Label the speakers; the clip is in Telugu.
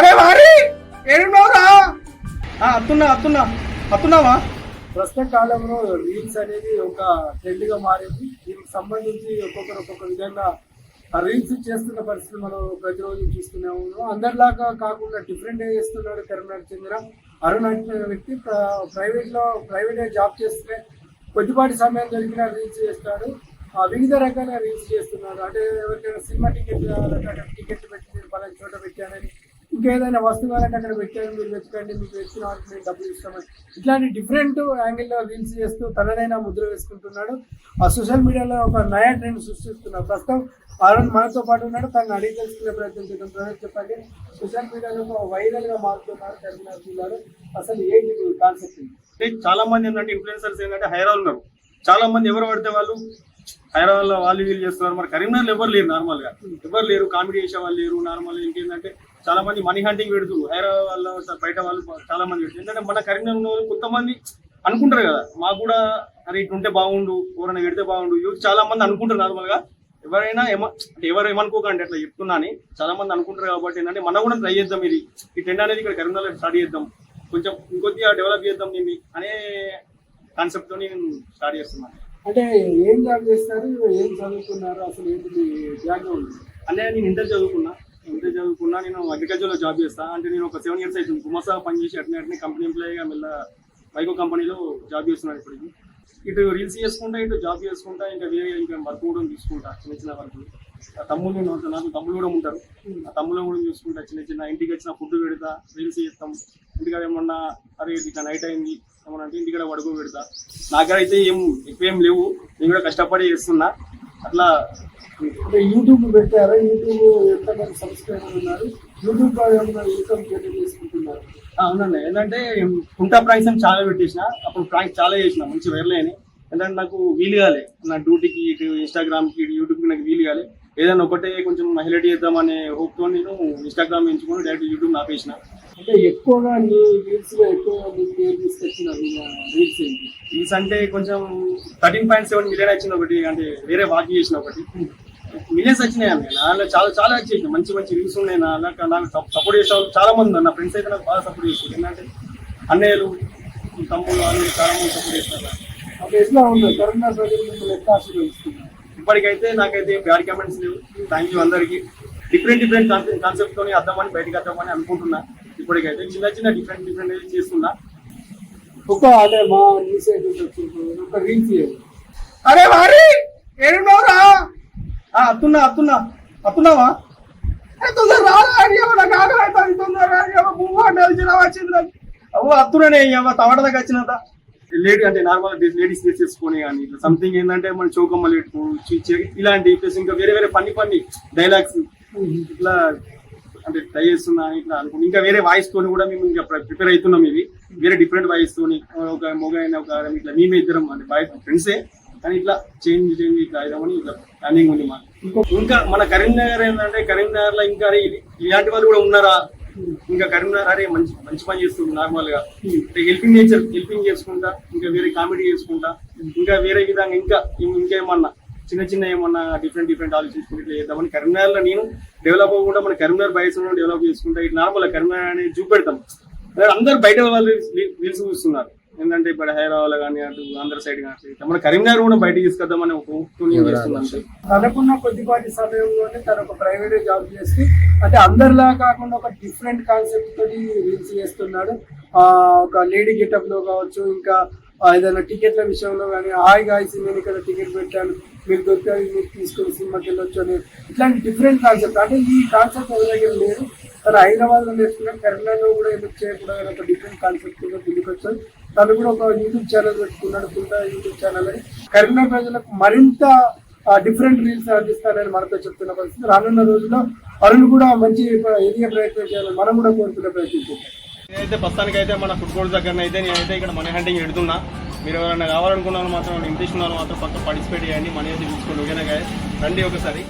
Speaker 1: అరే వారి! ఏడున్నావురా? అత్తున్నా అత్తున్నా. అత్తున్నావా?
Speaker 2: ప్రస్తుత కాలంలో రీల్స్ అనేది ఒక ట్రెండ్గా మారింది. దీనికి సంబంధించి ఒక్కొక్కరు ఒక్కొక్క విధంగా ఆ రీల్స్ చేస్తున్న పరిస్థితి మనం ప్రతిరోజు చూస్తూనే ఉన్నాం. అందరిలాగా కాకుండా డిఫరెంట్గా చేస్తున్నాడు కరీంనగర్ చెందిన అరుణ్ అనే వ్యక్తి ప్రైవేట్లో ప్రైవేట్ జాబ్ చేస్తే కొద్దిపాటి సమయం దొరికిన రీల్స్ చేస్తాడు. ఆ వివిధ రకాల రీల్స్ చేస్తున్నాడు. అంటే ఎవరికైనా సినిమా టికెట్ కావాలంటే టికెట్ పెట్టి నేను పలానా చోట పెట్టానని ఇంకేదైనా వస్తువు కావాలంటే అక్కడ పెట్టారు మీరు వెతకండి మీకు వచ్చిన వాళ్ళకి నేను డబ్బులు ఇస్తామని. ఇట్లాంటి డిఫరెంట్ యాంగిల్లో రీల్స్ చేస్తూ తనదైన ముద్ర వేసుకుంటున్నాడు. ఆ సోషల్ మీడియాలో ఒక నయా ట్రెండ్ సృష్టిస్తున్నాడు. ప్రస్తుతం అరుణ్ మనతో పాటు ఉన్నాడు. తను అడిగి తెలుసుకునే ప్రయత్నం చేద్దాం. ప్రజలు చెప్పండి సోషల్ మీడియాలో ఒక వైరల్గా మారుతున్నారు కరీంనగర్ జిల్లాలో. అసలు ఏంటి కాన్సెప్ట్
Speaker 1: చాలా మంది ఏంటంటే ఇన్ఫ్లుయెన్సర్స్ ఏంటంటే హైదరాబాద్ ఉన్నారు. చాలా మంది ఎవరు పడితే వాళ్ళు హైదరాబాద్లో వాళ్ళు వీళ్ళు చేస్తున్నారు. మరి కరీంనగర్లో ఎవరు లేరు నార్మల్గా. ఎవరు లేరు? కామెడీ చేసే వాళ్ళు లేరు. నార్మల్ ఇంకేంటంటే చాలా మంది మనీ హంటింగ్ పెడుతూ హైదరాబాద్ వాళ్ళు బయట వాళ్ళు చాలా మంది పెడుతూ. ఎందుకంటే మన కరీంనగర్ ఉన్న వాళ్ళు కొంతమంది అనుకుంటారు కదా. మాకు కూడా అరే ఇటు ఉంటే బాగుండు ఎవరైనా పెడితే బాగుండు. యూత్ చాలా మంది అనుకుంటారు నార్మల్గా. ఎవరైనా ఏమ ఎవరు ఏమనుకోకండి అట్లా చెప్తున్నాని చాలా మంది అనుకుంటారు కాబట్టి ఏంటంటే మనం కూడా ట్రై చేద్దాం ఇది. ఈ ట్రెండ్ అనేది ఇక్కడ కరీంనగర్ స్టార్ట్ చేద్దాం. కొంచెం ఇంకొద్దిగా డెవలప్ చేద్దాం దీన్ని అనే కాన్సెప్ట్తో నేను స్టార్ట్ చేస్తున్నాను.
Speaker 2: అంటే ఏం జాబ్ చేస్తారు? ఏం చదువుకున్నారు? అసలు ఏంటి బ్యాక్గ్రౌండ్
Speaker 1: అంటే నేను ఇంటర్ చదువుకున్నా. ఇంటర్ చదువుకున్నా నేను అగ్రికల్చర్లో జాబ్ చేస్తా. అంటే నేను ఒక సెవెన్ ఇయర్స్ అవుతుంది. గుమసా పనిచేసి అట్నే అట్నే కంపెనీ ఎంప్లాయీగా మళ్ళీ వైకో కంపెనీలో జాబ్ చేస్తున్నాను ఇప్పటికి. ఇటు రీల్స్ చేసుకుంటా ఇటు జాబ్ చేసుకుంటా ఇంకా వేరే ఇంకా వర్క్ కూడా తీసుకుంటా చిన్న చిన్న వర్క్ ఆ తమ్ముళ్ళు నాకు తమ్ముళ్ళు కూడా ఉంటారు. ఆ తమ్ముళ్ళు కూడా చూసుకుంటా చిన్న చిన్న ఇంటికి వచ్చిన ఫుడ్ పెడతా రీల్స్ చేస్తాం. ఇంటికాడ ఏమన్నా అరే ఇట్లా నైట్ అయింది ఏమన్నా అంటే ఇంటికాడ పడుకో పెడతా. నాకాడ అయితే ఏం ఎక్కువ ఏం లేవు. నేను కూడా కష్టపడి చేస్తున్నా. అట్లా
Speaker 2: అంటే యూట్యూబ్ పెట్టారా? యూట్యూబ్ ఎంతమంది సబ్స్క్రైబర్ ఉన్నారు? యూట్యూబ్ ఇన్కమ్ జనరేట్ చేసుకుంటున్నారు?
Speaker 1: అవునండి. ఏంటంటే కుంటా ప్రాంక్స్ అని చాలా పెట్టేసిన. అప్పుడు ప్రాంక్స్ చాలా చేసిన మంచి వైరల్ అయినాయి. ఏంటంటే నాకు వీలు కాలే. నా డ్యూటీకి ఇటు ఇన్స్టాగ్రామ్కి ఇటు యూట్యూబ్కి నాకు వీలు కాలే. ఏదైనా ఒకటే కొంచెం హైలైట్ చేద్దామనే హోప్తో నేను ఇన్స్టాగ్రామ్ ఎంచుకొని డైరెక్ట్ యూట్యూబ్ ఆపేసిన.
Speaker 2: అంటే ఎక్కువగా నీ రీల్స్ రీల్స్ ఏంటి?
Speaker 1: రీల్స్ అంటే కొంచెం థర్టీన్ పాయింట్ సెవెన్ మిలియన్ వచ్చింది ఒకటి అంటే వేరే వాక్ చేసిన ఒకటి. మిలియన్స్ వచ్చినాయి అన్న నాలో చాలా చాలా వచ్చేసిన మంచి మంచి రీల్స్ ఉన్నాయి నా నాకు నాకు సపోర్ట్ చేసే వాళ్ళు చాలా మంది ఉన్నారు. నా ఫ్రెండ్స్ అయితే నాకు బాగా సపోర్ట్ చేస్తారు ఏంటంటే అన్నయ్యలు తమ్ముళ్ళు అన్నయ్యలు చాలా మంది సపోర్ట్ చేస్తారు.
Speaker 2: అంటే ఎట్లా ఉంది? కరోనా ప్రజలు ఎట్లా ఆశీర్వదిస్తున్నారు?
Speaker 1: ఇప్పటికైతే నాకైతే బ్యాడ్ కామెంట్స్ లేవు. థ్యాంక్ యూ అందరికి. డిఫరెంట్ డిఫరెంట్ కాన్సెప్ట్ తోని అర్థమని బయటకు అర్థమని అనుకుంటున్నా. ఇప్పటికైతే చిన్న చిన్న డిఫరెంట్ డిఫరెంట్ చేస్తున్నా.
Speaker 2: ఒక అంటే మా రీల్స్ ఏంటి ఒక రీల్స్
Speaker 1: అరే వారి! ఏడున్నావురా? అత్తున్నా అత్తున్నా. అత్తున్నావా? తొందర రారా నాకు ఆకలి అవుతుంది వచ్చింది నాకు. అవ్వ అత్తుననే ఏమో తవడ దగ్గర వచ్చినదా లేడీ అంటే నార్మల్ లేడీస్ డ్రెస్ చేసుకొని కానీ ఇట్లా సంథింగ్ ఏంటంటే మన చౌకమ్మలు పెట్టుకో ఇలాంటి ప్లస్ ఇంకా వేరే వేరే పని పని డైలాగ్స్ ఇట్లా అంటే ట్రై చేస్తున్నా ఇట్లా అనుకుని ఇంకా వేరే వాయిస్ తోని కూడా మేము ఇంకా ప్రిపేర్ అవుతున్నాం ఇవి. వేరే డిఫరెంట్ వాయిస్ తోని ఒక మొగ అయిన ఒక ఇట్లా మేమే ఇద్దరం అంటే బాయ్ ఫ్రెండ్సే కానీ ఇట్లా చేంజ్ చేంజ్ ఇట్లా అయిదామని ఇట్లా ప్లానింగ్ ఉంది మాకు. ఇంకా మన కరీంనగర్ ఏంటంటే కరీంనగర్లో ఇంకా ఇది- ఇలాంటి వాళ్ళు కూడా ఉన్నారా? ఇంకా కరీంనగర్ అరే మంచి మంచి పని చేస్తుంది నార్మల్గా హెల్పింగ్ నేచర్ హెల్పింగ్ చేసుకుంటా ఇంకా వేరే కామెడీ చేసుకుంటా ఇంకా వేరే విధంగా ఇంకా ఇంకేమన్నా చిన్న చిన్న ఏమన్నా డిఫరెంట్ డిఫరెంట్ ఆలోచించుకుంటే ఇట్లా చేద్దామని కరీంనగర్లో నేను డెవలప్ అవ్వకుండా మన కరీంనగర్ బయస్ డెవలప్ చేసుకుంటా ఇట్లా నార్మల్ కరీంనగర్ అనేది చూపెడతాం. అందరు బయట వాళ్ళు రీల్స్ చూస్తున్నారు. ఏంటంటే ఇప్పుడు హైదరాబాద్ కానీ అటు ఆంధ్ర సైడ్ కానీ మన కరీంనగర్ కూడా బయటకు తీసుకొద్దామని ఒక అంతే.
Speaker 2: తనకున్న కొద్దిపాటి సమయంలోనే తను ఒక ప్రైవేట్ జాబ్ చేసి అంటే అందరిలా కాకుండా ఒక డిఫరెంట్ కాన్సెప్ట్ తోటి రీల్స్ చేస్తున్నాడు. ఆ ఒక లేడీ గెటప్లో కావచ్చు ఇంకా ఏదైనా టికెట్ల విషయంలో కానీ హాయ్ గాయస్ నేను ఇక్కడ టికెట్ పెట్టాను మీరు దొరికారు మీరు తీసుకొని సినిమాకి వెళ్ళొచ్చు అని ఇట్లాంటి డిఫరెంట్ కాన్సెప్ట్. అంటే ఈ కాన్సెప్ట్ ఎవరి దగ్గర లేదు. తను హైదరాబాద్లో నేర్చుకున్నాను కరీంనగర్ కూడా ఎందుకు చేయకూడదు అని ఒక డిఫరెంట్ కాన్సెప్ట్ ముందుకు వచ్చాడు తను కూడా ఒక యూట్యూబ్ ఛానల్ పెట్టుకున్నాడు కుంట యూట్యూబ్ ఛానల్ అని. కరీంనగర్ ప్రజలకు మరింత డిఫరెంట్ రీల్స్ అందిస్తానని మనతో చెప్తున్న పరిస్థితి. రానున్న రోజుల్లో అరుణ్ కూడా మంచి ఎదిగే ప్రయత్నం చేయాలని మనం కూడా కోరుకునే ప్రయత్నించాం
Speaker 1: నేనైతే ప్రస్తుతానికి అయితే మన ఫుట్బాల్ దగ్గర అయితే నేనైతే ఇక్కడ మనీ హంటింగ్ పెడుతున్నా మీరు ఎవరైనా కావాలనుకున్నాను మాత్రం ఇంట్రెస్ట్ ఉన్న మాత్రం పక్క పార్టిసిపేట్ చేయండి. మనీ అయితే తీసుకోండి ఓకేనా guys? రండి ఒకసారి.